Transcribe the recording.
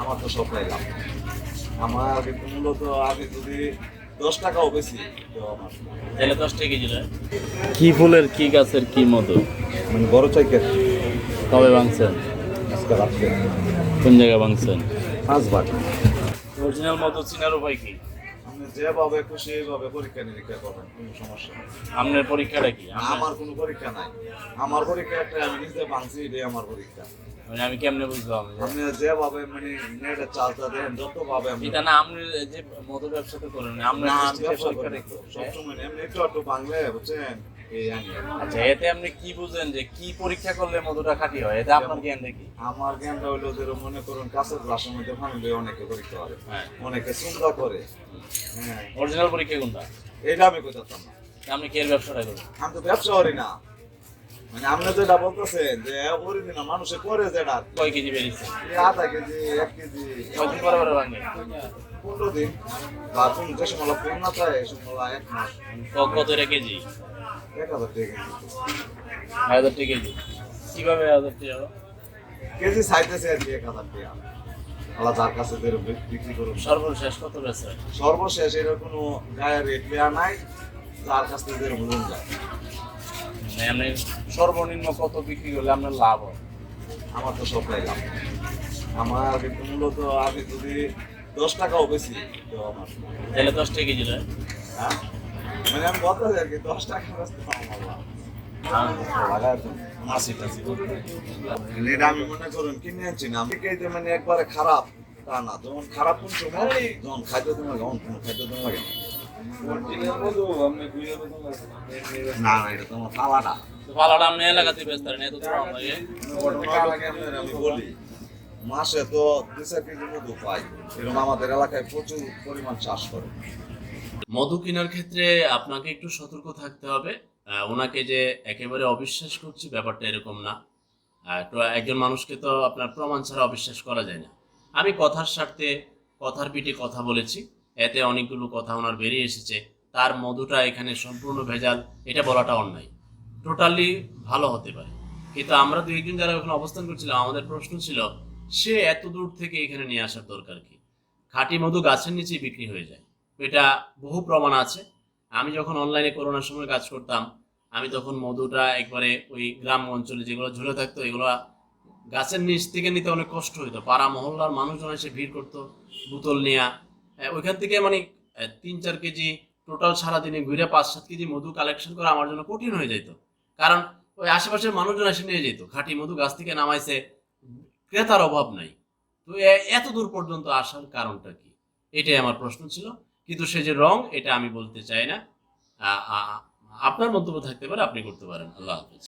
আমার তো সব লাভ আমার মূলত আগে যদি দশ টাকাও বেশি তো আমার। তাহলে দশ টাকা কেজি কি ফুলের কি গাছের কি মতো মানে বড় চাইকে কবে ভাঙছেন? আজকে রাত্রে। কোন জায়গায় ভাঙছেন? পাঁচ বার অরিজিনাল মতো চিনার উপায় কি? আপনি যেভাবে খুশি এইভাবে পরীক্ষা নিরীক্ষা করবেন কোনো সমস্যা নেই। আপনার পরীক্ষাটা কি? আমার কোনো পরীক্ষা নাই। আমার পরীক্ষা একটা আমি নিজে ভাঙছি এটাই আমার পরীক্ষা। মানে আমি কেমনে বুঝলাম আপনি যেভাবে মানে নেটে চালটা দেন যতভাবে আপনি এটা না আপনি যে মধু ব্যবসা তো করেন আপনার না, আমি ব্যবসা করি। সবসময় এমনি একটু একটু বাংলা বুঝছেন? আচ্ছা এতে আপনি কি বুঝেন যে কি পরীক্ষা করলে মধুটা খাঁটি হয়? এতে আপনার জ্ঞান দেখি। আমার জ্ঞানটা যে মনে করুন কাছের গ্লাসের মধ্যে অনেকে পরীক্ষা করে। হ্যাঁ। অনেকে চিন্তা করে। হ্যাঁ। অরিজিনাল পরীক্ষা কোনটা? এটা আমি কইতাম না। আপনি কি এর ব্যবসাটা করেন? আমি তো ব্যবসা করি না। মানে আপনি যেটা বলতেছেন যে ওরিজিনা মানুষে করে যেটা কয় কেজি বেরিয়েছে আধা কেজি এক কেজি। কয়দিন পরে পরে ভাঙে পনেরো দিন। বা কোন যে সময় ফোন না এক মাস। কত কেজি? এক হাজার টাকা হাজার টাকা কেজি। কীভাবে হাজার টাকা? কেজি চাইতেছে আর কি এক হাজার টাকা। আল্লাহ যার কাছে বিক্রি করুন সর্বশেষ কত বেচে সর্বশেষ এর কোনো গায়ের রেট দেওয়া নাই। যার কাছ থেকে যায়। আপনি সর্বনিম্ন কত বিক্রি করলে আপনার লাভ হয়? আমার তো সবটাই লাভ আমার কিন্তু মূলত আগে যদি দশ টাকাও বেশি তো আমার। তাহলে দশ টাকা কেজি নয় হ্যাঁ? মানে আমি চাই আর কি দশ টাকা বেচতে আমার লাভ। টাশি মানে আমি মনে করুন কিনে আনছি না আমি মানে একবারে খারাপ তা না। যখন খারাপ কোন সময় যখন যখন কোনো খাইতে তোমার লাগে না না এটা তোমার পালাটা। আপনি এলাকাতে এত দূর আমাকে আমি বলি মাসে তো দুই চার কেজি মধু পাই এরকম আমাদের এলাকায় প্রচুর পরিমাণ চাষ করে। মধু কেনার ক্ষেত্রে আপনাকে একটু সতর্ক থাকতে হবে। ওনাকে যে একেবারে অবিশ্বাস করছি ব্যাপারটা এরকম না। তো একজন মানুষকে তো আপনার প্রমাণ ছাড়া অবিশ্বাস করা যায় না। আমি কথার স্বার্থে কথার পিঠে কথা বলেছি। এতে অনেকগুলো কথা ওনার বেরিয়ে এসেছে। তার মধুটা এখানে সম্পূর্ণ ভেজাল এটা বলাটা অন্যায়। টোটালি ভালো হতে পারে। কিন্তু আমরা দু একজন যারা ওখানে অবস্থান করছিলাম আমাদের প্রশ্ন ছিল সে এত দূর থেকে এখানে নিয়ে আসার দরকার কি? খাঁটি মধু গাছের নিচেই বিক্রি হয়ে যায়। এটা বহু প্রমাণ আছে। আমি যখন অনলাইনে করোনার সময় কাজ করতাম আমি তখন মধুটা একবারে ওই গ্রাম অঞ্চলে যেগুলো ঝুলে থাকতো এগুলো গাছের নিচ থেকে নিতে অনেক কষ্ট হতো পাড়া মহল্লার মানুষজন এসে ভিড় করতো বোতল আহ, ওইখান থেকে মানে তিন চার কেজি টোটাল সারাদিনে ঘুরে পাঁচ সাত কেজি মধু কালেকশন করা আমার জন্য কঠিন হয়ে যেত কারণ ওই আশেপাশের মানুষজন এসে নিয়ে যেত খাঁটি মধু গাছ থেকে নামাইছে, ক্রেতার অভাব নাই। তো এত দূর পর্যন্ত আসার কারণটা কি? এটাই আমার প্রশ্ন ছিল। কিন্তু সে যে রং, এটা আমি বলতে চাই না। আপনার মন্তব্য থাকতে পারে, আপনি করতে পারেন। আল্লাহ হাফিজ।